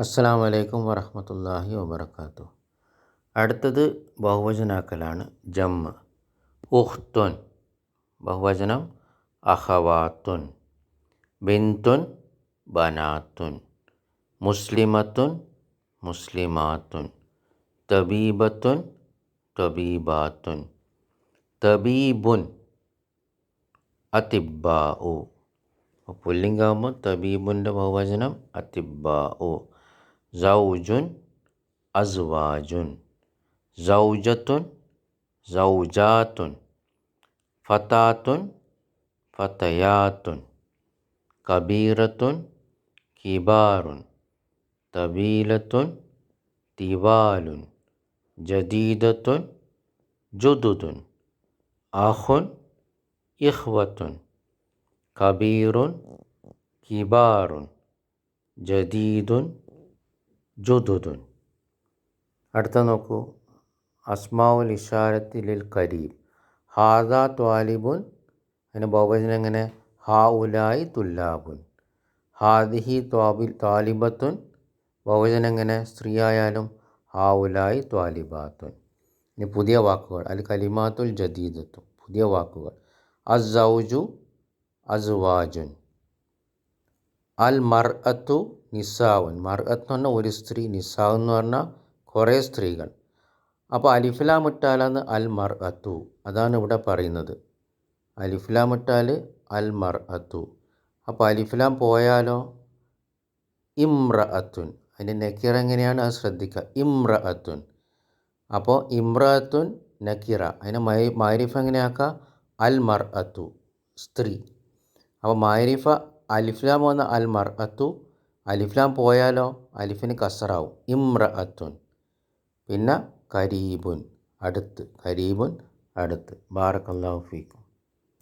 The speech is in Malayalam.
അസ്സാം വലൈക്കും വറഹമത്തല്ലാഹി വബർക്കാത്തു അടുത്തത് ബഹുവചനാക്കലാണ് ജമ്മ. ഉഹ്തുൻ. ബഹുവചനം അഹവാത്തുൻ. ബിന്തുൻ ബനാത്തുൻ. മുസ്ലിമത്തുൻ മുസ്ലിമാത്തുൻ. തബീബത്തുൻ തബീബാത്തുൻ. തബീബുൻ അതിബ്ബാഉ പുല്ലിംഗാകുമ്പോൾ തബീബുന്റെ ബഹുവചനം അതിബ്ബാഉ زوج أزواج. زوجة زوجات. فتاة فتيات. كبيرة كبار. طويلة طوال. جديدة جدد. أخ إخوة. كبير كبار. جديد ജുദുദുൻ. അടുത്ത നോക്കൂ. അസ്മാവുൽ ഇഷാരത്തിലിൽ കരീം. ഹാദ ത്വാലിബുൻ. അതിന് ബഹുവചനം എങ്ങനെ? ഹാ ഉലായി തുല്ലാബുൻ. ഹാദിഹി ത്വാബിൽ ത്വാലിബത്തുൻ. ബഹുവചനം എങ്ങനെ? സ്ത്രീ ആയാലും ഹാ ഉലായി ത്വാലിബാത്തുൻ. ഇനി പുതിയ വാക്കുകൾ. അൽ കലിമാത്തുൽ ജദീദത്തും. പുതിയ വാക്കുകൾ. അസൗജു അസ്വാജുൻ. അൽ മർ അത്തു നിസാവുൻ മർ എന്ന് പറഞ്ഞാൽ ഒരു സ്ത്രീ നിസാവ് എന്ന് പറഞ്ഞാൽ കുറേ സ്ത്രീകൾ. അപ്പോൾ അലിഫ്ലാം എന്ന് അൽ മർ അത്തു അതാണ് ഇവിടെ പറയുന്നത്. അലിഫ്ലാം ഇട്ടാൽ അൽ മർ അത്തു അപ്പോൾ അലിഫ്ലാം പോയാലോ? ഇമ്ര അത്തുൻ അതിന്റെ നക്കീറ എങ്ങനെയാണ്? അത് ശ്രദ്ധിക്കുക. ഇമ്ര അത്തുൻ അപ്പോൾ ഇമ്ര അത്തുൻ നക്കീറ അതിനെ മൈ മാരിഫ് എങ്ങനെയാക്കുക അൽ മർ അത്തു സ്ത്രീ. അപ്പോൾ മാരിഫ അലിഫ്ലാം വന്ന അൽ മർ അത്തു അലിഫ്ലാം പോയാലോ? അലിഫിന് കസറാവും. ഇമ്ര അത്തുൻ പിന്നെ കരീബുൻ. അടുത്ത്. കരീബുൻ അടുത്ത്. ബാറക്കല്ലാഹു